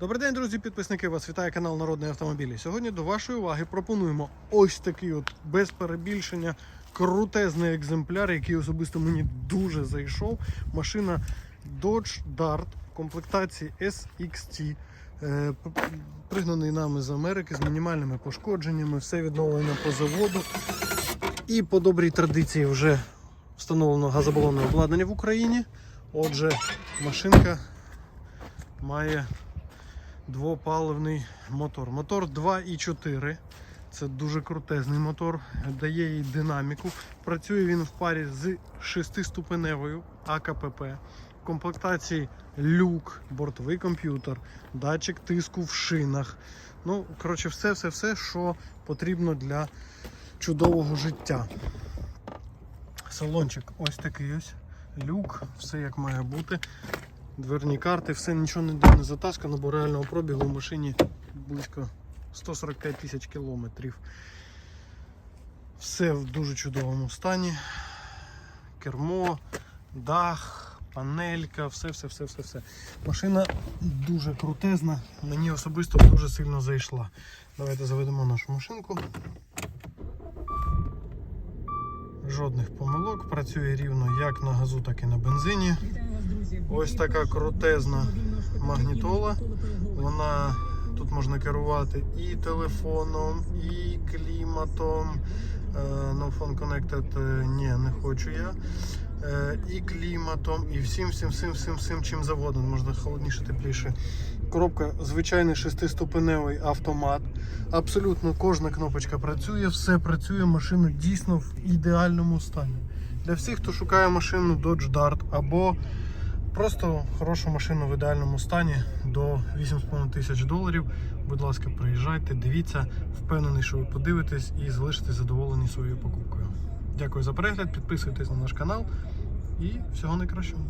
Добрий день, друзі, підписники. Вас вітає канал Народний автомобілі. Сьогодні до вашої уваги пропонуємо ось такий от без перебільшення крутезний екземпляр, який особисто мені дуже зайшов. Машина Dodge Dart комплектації SXT. Е, Пригнаний нами з Америки з мінімальними пошкодженнями, все відновлено по заводу. І по добрій традиції вже встановлено газобалонне обладнання в Україні. Отже, машинка має двопаливний мотор. Мотор 2,4. Це дуже крутезний мотор, дає їй динаміку. Працює він в парі з шестиступеневою АКПП. В комплектації люк, бортовий комп'ютер, датчик тиску в шинах. Ну, коротше, все, все, все, що потрібно для чудового життя. Салончик ось такий ось. Люк, все як має бути. Дверні карти, все нічого ніде не затаскано, бо реального пробігу в машині близько 145 тисяч кілометрів. Все в дуже чудовому стані. Кермо, дах, панелька, все, все, все, все, все. Машина дуже крутезна, мені особисто дуже сильно зайшла. Давайте заведемо нашу машинку. Жодних помилок, працює рівно як на газу, так і на бензині. Ось така крутезна магнітола. Вона тут можна керувати і телефоном, і кліматом. Е, No phone connected, е, ні, не хочу я. Е, І кліматом, і всім, всім, всім, всім, всім, чим завгодно. Можна холодніше, тепліше. Коробка звичайний шестиступеневий автомат. Абсолютно кожна кнопочка працює, все працює, машина дійсно в ідеальному стані. Для всіх, хто шукає машину Dodge Dart або Просто хорошу машину в ідеальному стані до 8,5 тисяч доларів. Будь ласка, приїжджайте, дивіться, впевнений, що ви подивитесь і залишитесь задоволені своєю покупкою. Дякую за перегляд, підписуйтесь на наш канал і всього найкращого.